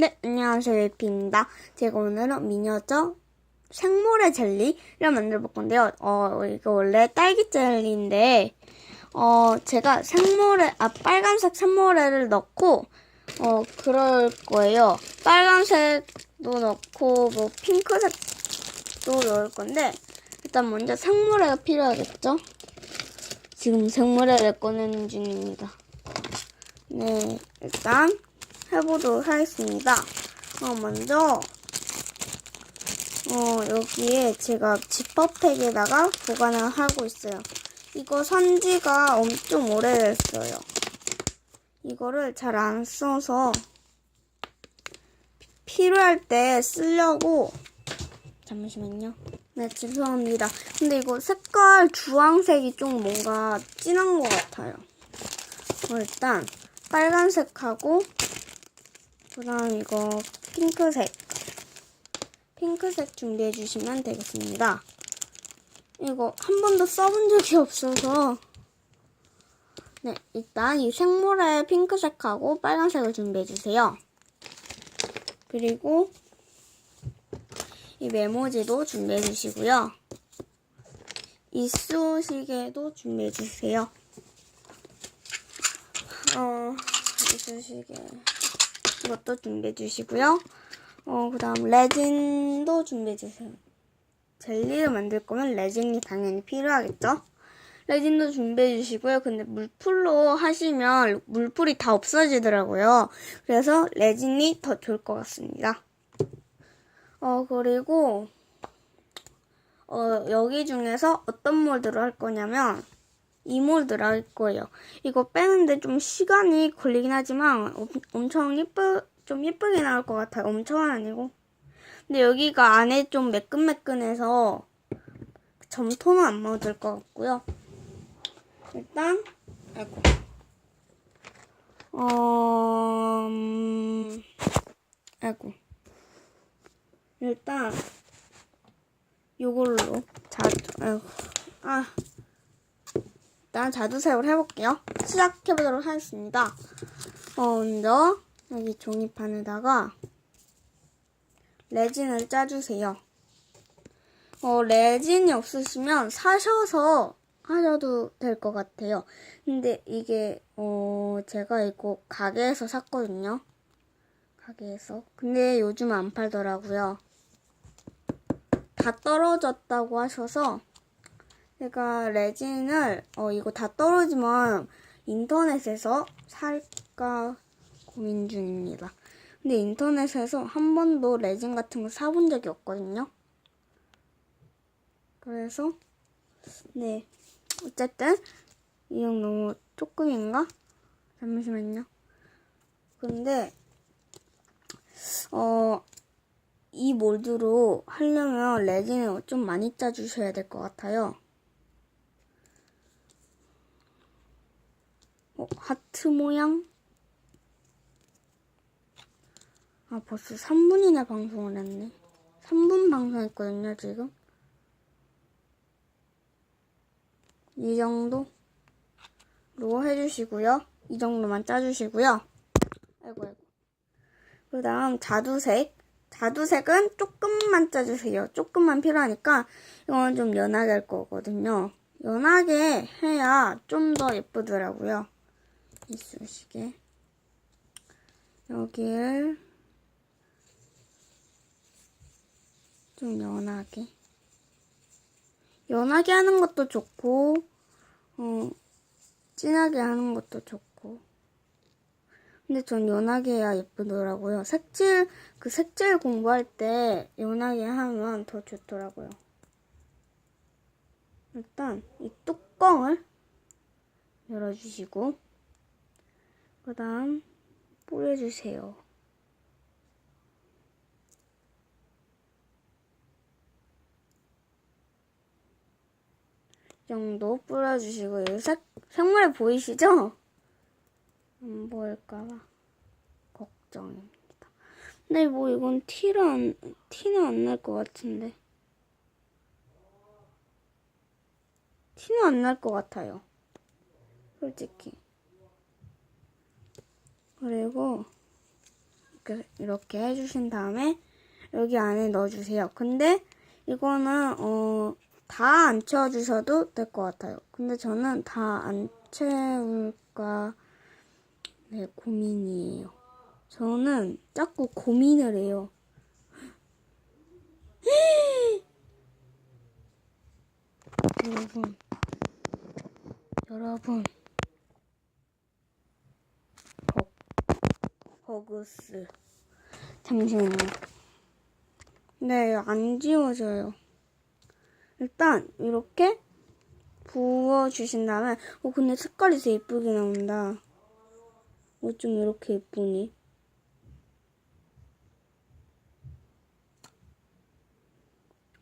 네, 안녕하세요. 예피입니다. 제가 오늘은 미니어처 생모래 젤리를 만들어 볼 건데요. 어, 이거 원래 딸기 젤리인데, 어, 제가 생모래, 아, 빨간색 생모래를 넣고, 어, 그럴 거예요. 빨간색도 넣고, 뭐, 핑크색도 넣을 건데, 일단 먼저 생모래가 필요하겠죠? 지금 생모래를 꺼내는 중입니다. 네, 일단, 해보도록 하겠습니다. 어, 먼저, 어, 여기에 제가 지퍼팩에다가 보관을 하고 있어요. 이거 산지가 엄청 오래됐어요. 이거를 잘 안 써서 필요할 때 쓰려고 잠시만요. 네, 죄송합니다. 근데 이거 색깔 주황색이 좀 뭔가 진한 것 같아요. 어, 일단 빨간색하고 그 다음 이거 핑크색. 핑크색 준비해 주시면 되겠습니다. 이거 한 번도 써본 적이 없어서. 네, 일단 이 생모래 핑크색하고 빨간색을 준비해 주세요. 그리고 이 메모지도 준비해 주시고요. 이쑤시개도 준비해 주세요. 어, 이쑤시개. 이것도 준비해 주시고요. 어, 그 다음 레진도 준비해 주세요. 젤리를 만들 거면 레진이 당연히 필요하겠죠? 레진도 준비해 주시고요. 근데 물풀로 하시면 물풀이 다 없어지더라고요. 그래서 레진이 더 좋을 것 같습니다. 어, 그리고, 어, 여기 중에서 어떤 몰드로 할 거냐면, 이 몰드로 할 거예요. 이거 빼는데 좀 시간이 걸리긴 하지만 엄- 엄청 예쁘, 좀 예쁘게 나올 것 같아요. 엄청은 아니고. 근데 여기가 안에 좀 매끈매끈해서 점토는 안 묻을 것 같고요. 일단, 아이고. 어, 음, 아이고. 일단, 요걸로 자주, 아이고. 아. 일단 자두색으로 해볼게요. 시작해보도록 하겠습니다. 어, 먼저 여기 종이판에다가 레진을 짜주세요. 어, 레진이 없으시면 사셔서 하셔도 될 것 같아요. 근데 이게 어, 제가 이거 가게에서 샀거든요. 가게에서. 근데 요즘 안 팔더라고요. 다 떨어졌다고 하셔서 제가 레진을 어 이거 다 떨어지면 인터넷에서 살까 고민 중입니다. 근데 인터넷에서 한 번도 레진 같은 거 사본 적이 없거든요. 그래서 네 어쨌든 이형 너무 조금인가? 잠시만요. 근데 어. 이 몰드로 하려면 레진을 좀 많이 짜주셔야 될 것 같아요. 어, 하트 모양? 아, 벌써 3분이나 방송을 했네. 3분 방송했거든요, 지금. 이 정도로 해주시고요. 이 정도만 짜주시고요. 아이고, 아이고. 그 다음 자두색. 자두색은 조금만 짜주세요. 조금만 필요하니까 이건 좀 연하게 할 거거든요. 연하게 해야 좀 더 예쁘더라고요. 이쑤시개 여기를 좀 연하게. 연하게 하는 것도 좋고 어 진하게 하는 것도 좋고. 근데 전 연하게 해야 예쁘더라고요. 색칠 그 색칠 공부할 때 연하게 하면 더 좋더라고요. 일단 이 뚜껑을 열어주시고 그 다음 뿌려주세요. 이 정도 뿌려주시고 색, 색깔 보이시죠? 안 보일까봐 걱정입니다. 근데 뭐 이건 티를 안, 티는 안 날 것 같은데 티는 안 날 것 같아요. 솔직히. 그리고 이렇게 해주신 다음에 여기 안에 넣어주세요. 근데 이거는 어, 다 안 채워주셔도 될 것 같아요. 근데 저는 다 안 채울까 네 고민이에요. 저는 자꾸 고민을 해요. 여러분, 여러분, 버, 버그스. 잠시만요. 네, 안 지워져요. 일단, 이렇게 부어주신 다음에, 어, 근데 색깔이 되게 예쁘게 나온다. 어, 좀 이렇게 예쁘니?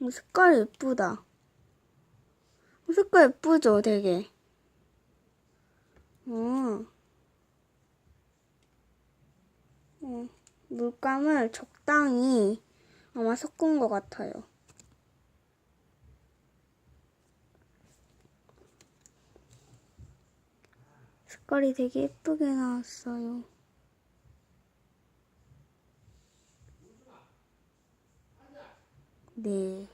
어, 색깔 예쁘다. 어, 색깔 예쁘죠, 되게. 어. 어, 물감을 적당히 아마 섞은 것 같아요. 색깔이 되게 예쁘게 나왔어요. 네.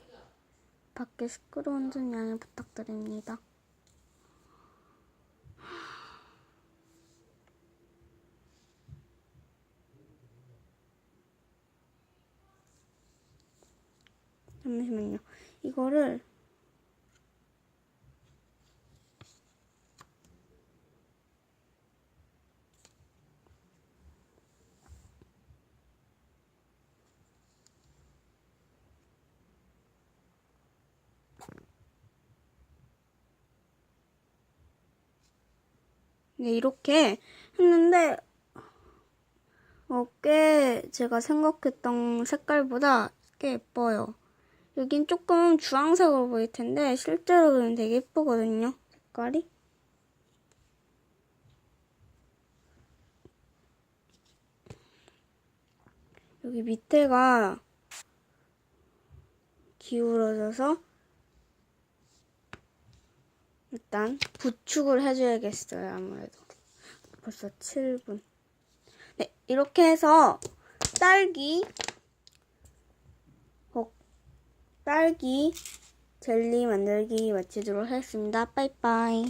밖에 시끄러운 점 양해 부탁드립니다. 잠시만요. 이거를 네, 이렇게 했는데 어, 꽤 제가 생각했던 색깔보다 꽤 예뻐요. 여긴 조금 주황색으로 보일 텐데 실제로는 되게 예쁘거든요. 색깔이. 여기 밑에가 기울어져서 일단 부축을 해줘야겠어요. 아무래도 벌써 7분. 네, 이렇게 해서 딸기 어, 딸기 젤리 만들기 마치도록 하겠습니다. 빠이빠이.